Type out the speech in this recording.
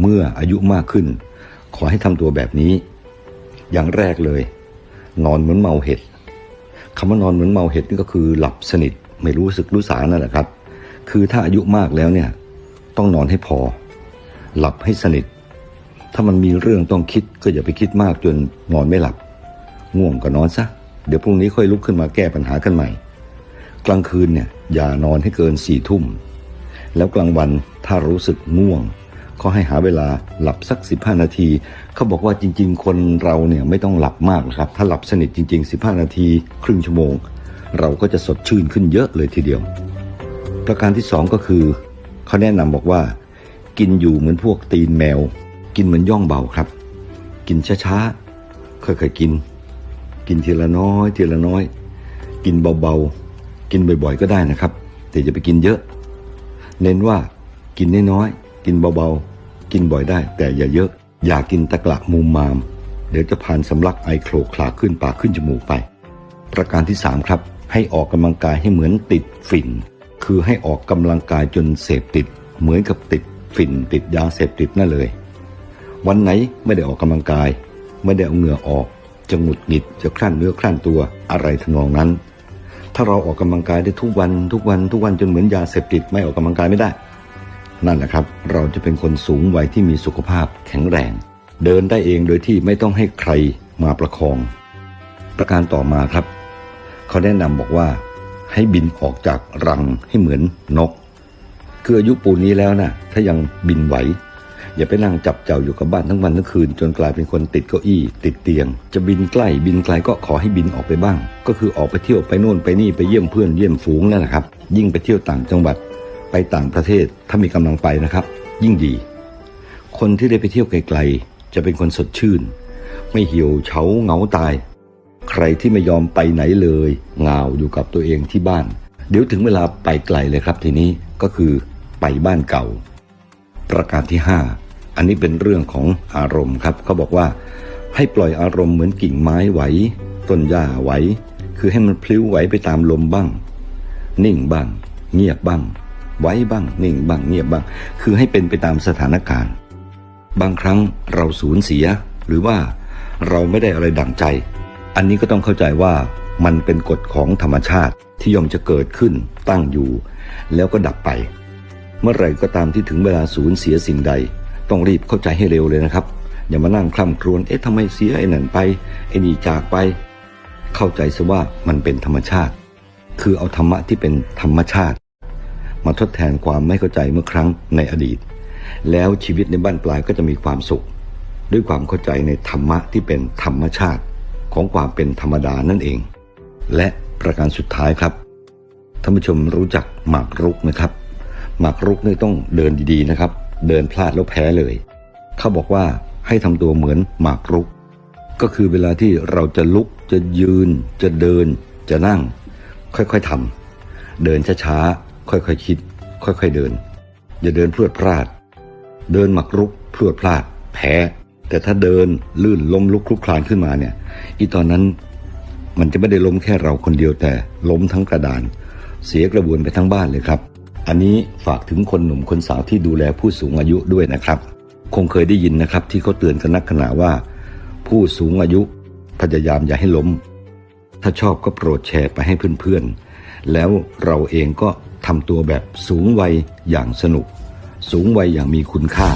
เมื่ออายุมากขึ้น ขอให้ทำตัวแบบนี้ อย่างแรกเลย นอนเหมือนเมาเห็ดคำว่านอนเหมือนเมาเห็ดนี่ก็คือหลับสนิทไม่รู้สึกรู้สานั่นแหละครับ คือถ้าอายุมากแล้วเนี่ย ต้องนอนให้พอ หลับให้สนิท ถ้ามันมีเรื่องต้องคิดก็อย่าไปคิดมากจนนอนไม่หลับ ง่วงก็นอนซะ เดี๋ยวพรุ่งนี้ค่อยลุกขึ้นมาแก้ปัญหากันใหม่ กลางคืนเนี่ยอย่านอนให้เกินสี่ทุ่ม แล้วกลางวันถ้ารู้สึกง่วง ก็ให้หาเวลาหลับสัก 15 นาที เขาบอกว่าจริง ๆ คนเราเนี่ยไม่ต้องหลับมากหรอกครับ ถ้าหลับสนิทจริง ๆ 15 นาที ครึ่งชั่วโมง เราก็จะสดชื่นขึ้นเยอะเลยทีเดียว ประการที่สองก็คือ เขาแนะนำบอกว่า กินอยู่เหมือนพวกตีนแมว กินเหมือนย่องเบาครับ กินช้าๆค่อยๆกิน กินทีละน้อยทีละน้อย กินเบาๆกินบ่อยๆก็ได้นะครับ แต่อย่าไปกินเยอะ เน้นว่ากินน้อยๆกินเบาๆ กินบ่อยได้ แต่อย่าเยอะ อย่ากินตะกละมุมาม เดี๋ยวจะผ่านสำลักไอโครกคลาขึ้นปากขึ้นจมูกไป ประการที่สามครับ ให้ออกกำลังกายให้เหมือนติดฝิ่น คือให้ออกกำลังกายจนเสพติด เหมือนกับติดฝิ่นติดยาเสพติดนั่นเลย วันไหนไม่ได้ออกกำลังกาย ไม่ได้เอาเหงื่อออก จะหงุดหงิดจะคลั่นเนื้อคลั่นตัวอะไรทำนองนั้น ถ้าเราออกกำลังกายได้ทุกวันทุกวันทุกวันจนเหมือนยาเสพติดไม่ออกกำลังกายไม่ได้ นั่นแหละครับ เราจะเป็นคนสูงวัยที่มีสุขภาพแข็งแรง เดินได้เองโดยที่ไม่ต้องให้ใครมาประคอง ประการต่อมาครับ เขาแนะนำบอกว่าให้บินออกจากรังให้เหมือนนก คืออายุปูนนี้แล้วนะถ้ายังบินไหว อย่าไปนั่งจับเจ้าอยู่กับบ้านทั้งวันทั้งคืน จนกลายเป็นคนติดเก้าอี้ ติดเตียง จะบินใกล้บินไกลก็ขอให้บินออกไปบ้าง ก็คือออกไปเที่ยวไปโน่นไปนี่ไปเยี่ยมเพื่อนเยี่ยมฝูงนั่นแหละครับ ยิ่งไปเที่ยวต่างจังหวัด ไปต่างประเทศถ้ามีกำลังไปนะครับ ยิ่งดี คนที่ได้ไปเที่ยวไกลๆ จะเป็นคนสดชื่น ไม่เหี่ยวเฉาเหงาตาย ใครที่ไม่ยอมไปไหนเลยเหงาอยู่กับตัวเองที่บ้าน เดี๋ยวถึงเวลาไปไกลเลยครับทีนี้ก็คือไปบ้านเก่า ประการที่ 5 อันนี้เป็นเรื่องของอารมณ์ครับเขาบอกว่า ให้ปล่อยอารมณ์เหมือนกิ่งไม้ไหวต้นหญ้าไหวคือให้มันพลิ้วไหวไปตามลมบ้าง นิ่งบ้าง เงียบบ้าง ไว้บ้างนิ่งบ้างเงียบบ้าง คือให้เป็นไปตามสถานการณ์ บางครั้งเราสูญเสียหรือว่าเราไม่ได้อะไรดั่งใจ อันนี้ก็ต้องเข้าใจว่ามันเป็นกฎของธรรมชาติที่ย่อมจะเกิดขึ้นตั้งอยู่ แล้วก็ดับไป เมื่อไหร่ก็ตามที่ถึงเวลาสูญเสียสิ่งใด ต้องรีบเข้าใจให้เร็วเลยนะครับ อย่ามานั่งคล่ำครวญเอ๊ะทำไมเสียไอ้นั่นไปไอ้นี่จากไป เข้าใจซะว่ามันเป็นธรรมชาติ คือเอาธรรมะที่เป็นธรรมชาติ มาทดแทนความไม่เข้าใจเมื่อครั้งในอดีต แล้วชีวิตในบ้านปลายก็จะมีความสุข ด้วยความเข้าใจในธรรมะที่เป็นธรรมชาติของความเป็นธรรมดานั่นเอง และประการสุดท้ายครับท่านผู้ชมรู้จักหมากรุกไหมครับ หมากรุกนี่ต้องเดินดีๆนะครับ เดินพลาดแล้วแพ้เลย เขาบอกว่าให้ทำตัวเหมือนหมากรุก ก็คือเวลาที่เราจะลุกจะยืน จะเดิน จะนั่ง ค่อยๆทำเดินช้าๆ ค่อยๆคิด ค่อยๆเดิน อย่าเดินพรวดพลาด เดินหมักรุกพรวดพลาด แพ้ แต่ถ้าเดินลื่นล้มลุกคลุกคลานขึ้นมาเนี่ย อีตอนนั้นมันจะไม่ได้ล้มแค่เราคนเดียวแต่ล้มทั้งกระดาน เสียกระบวนไปทั้งบ้านเลยครับ อันนี้ฝากถึงคนหนุ่มคนสาวที่ดูแลผู้สูงอายุด้วยนะครับ คงเคยได้ยินนะครับ ที่เขาเตือนกันนักขณะว่า ผู้สูงอายุพยายามอย่าให้ล้ม ถ้าชอบก็โปรดแชร์ไปให้เพื่อนๆ แล้วเราเองก็ทำตัวแบบสูงวัยอย่างสนุก สูงวัยอย่างมีคุณค่า